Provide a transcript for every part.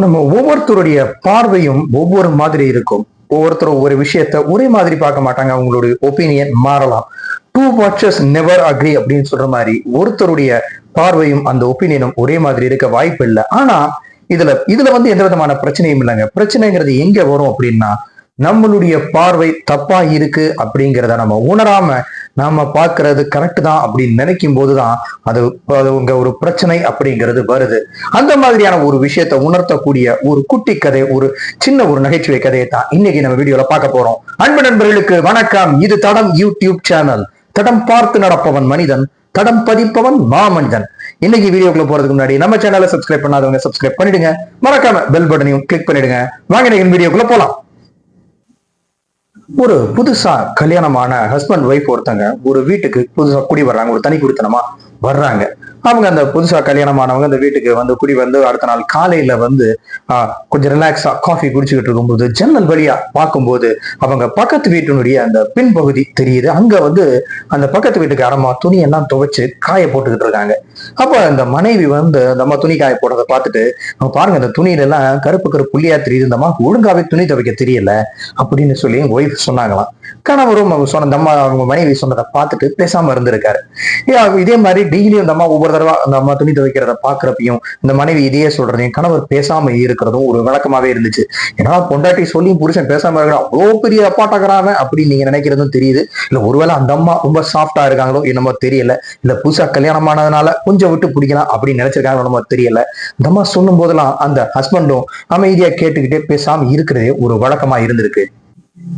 நம்ம ஒவ்வொருத்தருடைய பார்வையும் ஒவ்வொரு மாதிரி இருக்கும். ஒவ்வொருத்தரும் ஒரு விஷயத்த ஒரே மாதிரி பார்க்க மாட்டாங்க. அவங்களுடைய ஒப்பீனியன் மாறலாம். டூ வாட்சஸ் நெவர் அக்ரி அப்படின்னு சொல்ற மாதிரி ஒருத்தருடைய பார்வையும் அந்த ஒப்பீனியனும் ஒரே மாதிரி இருக்க வாய்ப்பு இல்லை. ஆனா இதுல இதுல வந்து எந்த விதமான பிரச்சனையும் இல்லைங்க. பிரச்சனைங்கிறது எங்க வரும் அப்படின்னா நம்மளுடைய பார்வை தப்பா இருக்கு அப்படிங்கிறத நம்ம உணராம நாம பார்க்கறது கரெக்ட் தான் அப்படின்னு நினைக்கும் போதுதான் அது அது உங்க ஒரு பிரச்சனை அப்படிங்கிறது வருது. அந்த மாதிரியான ஒரு விஷயத்தை உணர்த்தக்கூடிய ஒரு குட்டி கதை ஒரு சின்ன ஒரு நகைச்சுவை கதையை தான் இன்னைக்கு நம்ம வீடியோல பார்க்க போறோம். அன்பு நண்பர்களுக்கு வணக்கம். இது தடம் யூடியூப் சேனல் தடம் பார்த்து நடப்பவன் மனிதன் தடம் பதிப்பவன் மாமனிதன். இன்னைக்கு வீடியோக்குள்ள போறதுக்கு முன்னாடி நம்ம சேனலை சப்ஸ்கிரைப் பண்ணாதவங்க சப்ஸ்கிரைப் பண்ணிடுங்க. மறக்காம பெல் பட்டனையும் கிளிக் பண்ணிடுங்க. வாங்க வீடியோக்குள்ள போலாம். ஒரு புதுசா கல்யாணமான ஹஸ்பண்ட் ஒய்ஃப் ஒருத்தங்க ஒரு வீட்டுக்கு புதுசா குடி வர்றாங்க ஒரு தனி குடித்தனமா வர்றாங்க. அவங்க அந்த புதுசா கல்யாணமானவங்க அந்த வீட்டுக்கு வந்து குடி வந்து அடுத்த நாள் காலையில வந்து ஆஹ், கொஞ்சம் ரிலாக்ஸா காஃபி குடிச்சுக்கிட்டு இருக்கும்போது ஜன்னல் வழியா பார்க்கும்போது அவங்க பக்கத்து வீட்டினுடைய அந்த பின்பகுதி தெரியுது. அங்க வந்து அந்த பக்கத்து வீட்டுக்கு அரமா துணியெல்லாம் துவைச்சு காய போட்டுக்கிட்டு இருக்காங்க. அப்ப அந்த மனைவி வந்து அந்த அம்மா துணி காய போடுறதை பார்த்துட்டு அவங்க பாருங்க அந்த துணியில எல்லாம் கருப்பு கருப்பு புள்ளியா தெரியுது. இந்த அம்மாவுக்கு ஒழுங்காவே துணி துவைக்க தெரியல அப்படின்னு சொல்லி ஒய்ஃப் சொன்னாங்களாம். கணவரும் அவங்க சொன்ன அம்மா அவங்க மனைவி சொன்னதை பார்த்துட்டு பேசாம இருந்திருக்காரு. இதே மாதிரி டெய்லியும் அந்த அம்மா ஒவ்வொரு தடவை அந்த அம்மா துணி துவைக்கிறத பாக்குறப்பையும் இந்த மனைவி இதையே சொல்றதையும் கணவர் பேசாம இருக்கிறதும் ஒரு வழக்கமாவே இருந்துச்சு. ஏன்னா பொண்டாட்டி சொல்லியும் புருஷன் பேசாம இருக்கிறான் அவ்வளோ பெரிய அப்பாட்டக்கிறாங்க அப்படின்னு நீங்க நினைக்கிறதும் தெரியுது. இல்ல ஒருவேளை அந்த அம்மா ரொம்ப சாஃப்டா இருக்காங்களோ என்னமோ தெரியல. இல்ல புதுசா கல்யாணம் ஆனதுனால கொஞ்சம் விட்டு பிடிக்கலாம் அப்படின்னு நினைச்சிருக்காங்களோ நம்ம தெரியல. அந்த அம்மா சொல்லும் போதெல்லாம் அந்த ஹஸ்பண்டும் அமைதியா கேட்டுக்கிட்டே பேசாம இருக்கிறதே ஒரு வழக்கமா இருந்திருக்கு.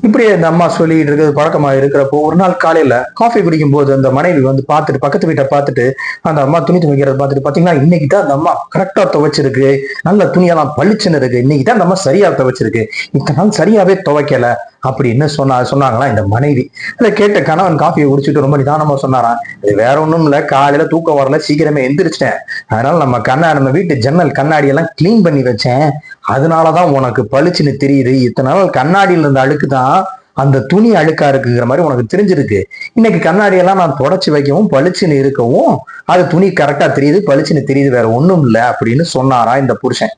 இப்படி அந்த அம்மா சொல்லிட்டு இருக்கிறது பழக்கமா இருக்கிறப்போ ஒரு நாள் காலையில காஃபி குடிக்கும் போது அந்த மனைவி வந்து பார்த்துட்டு பக்கத்து வீட்டை பார்த்துட்டு அந்த அம்மா துணி துவைக்கிறத பார்த்துட்டு பாத்தீங்கன்னா இன்னைக்கு தான் அந்த அம்மா கரெக்டா துவைச்சிருக்கு. நல்ல துணியெல்லாம் பளிச்சுன்னு இருக்கு. இன்னைக்கு தான் அந்த அம்மா சரியா துவைச்சிருக்கு. இத்தனை நாள் சரியாவே துவைக்கல. அப்படின்னு சொன்னா சொன்னாங்களா இந்த மனைவி. இல்லை கேட்ட கணவன் காஃபியை குடிச்சிட்டு ரொம்ப நிதானமா சொன்னாராம் இது வேற ஒண்ணும் இல்ல காலையில தூக்கம் வரல சீக்கிரமே எந்திரிச்சிட்டேன். அதனால நம்ம கண்ணா நம்ம வீட்டு ஜன்னல் கண்ணாடி எல்லாம் கிளீன் பண்ணி வச்சேன். அதனாலதான் உனக்கு பளிச்சுன்னு தெரியுது. இத்தனை நாள் கண்ணாடியில இருந்த அழுக்கு தான் அந்த துணி அழுக்கா இருக்குங்கிற மாதிரி உனக்கு தெரிஞ்சிருக்கு. இன்னைக்கு கண்ணாடி எல்லாம் நான் தொடச்சி வைக்கவும் பளிச்சுன்னு இருக்கவும் அது துணி கரெக்டா தெரியுது பளிச்சுன்னு தெரியுது வேற ஒண்ணும் இல்ல அப்படின்னு சொன்னாரா இந்த புருஷன்?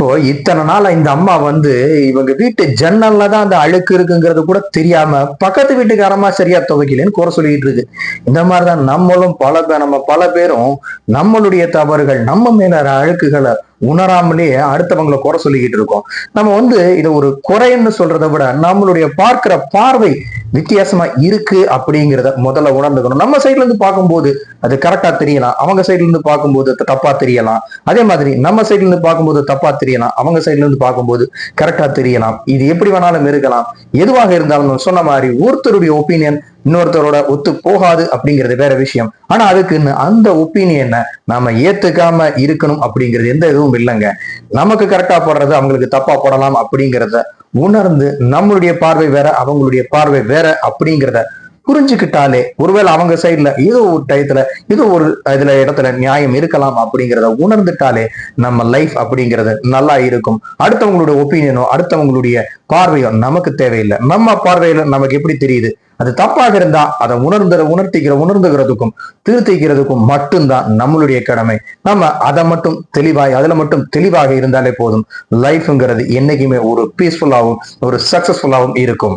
இப்போ இத்தனை நாள் இந்த அம்மா வந்து இவங்க வீட்டு ஜன்னல்ல தான் அந்த அழுக்கு இருக்குங்கிறது கூட தெரியாம பக்கத்து வீட்டுக்காரமா சரியா துவைக்கலன்னு குறை சொல்லிட்டு இருக்கு. இந்த மாதிரிதான் நம்மளும் பல பேர் நம்ம பல பேரும் நம்மளுடைய தவறுகள் நம்ம மேல அழுக்குகளை உணராமலேயே அடுத்தவங்களை குறை சொல்லிக்கிட்டு இருக்கோம். நம்ம வந்து இதை ஒரு குறைன்னு சொல்றதை விட நம்மளுடைய பார்க்கிற பார்வை வித்தியாசமா இருக்கு அப்படிங்கிறத முதல்ல உணர்ந்துக்கணும். நம்ம சைட்ல இருந்து பார்க்கும்போது அது கரெக்டா தெரியலாம். அவங்க சைட்ல இருந்து பார்க்கும்போது தப்பா தெரியலாம். அதே மாதிரி நம்ம சைட்ல இருந்து பார்க்கும்போது தப்பா தெரியலாம். அவங்க சைட்ல இருந்து பார்க்கும்போது கரெக்டா தெரியலாம். இது எப்படி வேணாலும் இருக்கலாம். எதுவாக இருந்தாலும் சொன்ன மாதிரி ஒருத்தருடைய ஒப்பீனியன் இன்னொருத்தரோட ஒத்து போகாது அப்படிங்கிறது வேற விஷயம். ஆனா அதுக்குன்னு அந்த ஒப்பீனியனை நாம ஏத்துக்காம இருக்கணும் அப்படிங்கிறது எந்த இதுவும் இல்லைங்க. நமக்கு கரெக்டா போடுறது அவங்களுக்கு தப்பா போடலாம் அப்படிங்கிறத உணர்ந்து நம்மளுடைய பார்வை வேற அவங்களுடைய பார்வை வேற அப்படிங்கிறத புரிஞ்சுக்கிட்டாலே ஒருவேளை அவங்க சைட்ல ஏதோ ஒரு டயத்துல ஏதோ ஒரு இதுல இடத்துல நியாயம் இருக்கலாம் அப்படிங்கிறத உணர்ந்துட்டாலே நம்ம லைஃப் அப்படிங்கிறது நல்லா இருக்கும். அடுத்தவங்களுடைய ஒப்பீனியனோ அடுத்தவங்களுடைய பார்வையோ நமக்கு தேவையில்லை. நம்ம பார்வையில நமக்கு எப்படி தெரியுது? அது தப்பாக இருந்தா அதை உணர்ந்து உணர்த்திக்கிற உணர்ந்துகிறதுக்கும் திருத்திக்கிறதுக்கும் மட்டும்தான் நம்மளுடைய கடமை. நம்ம அதை மட்டும் தெளிவாய் அதுல மட்டும் தெளிவாக இருந்தாலே போதும். லைஃப்ங்கிறது என்னைக்குமே ஒரு பீஸ்ஃபுல்லாகவும் ஒரு சக்சஸ்ஃபுல்லாகவும் இருக்கும்.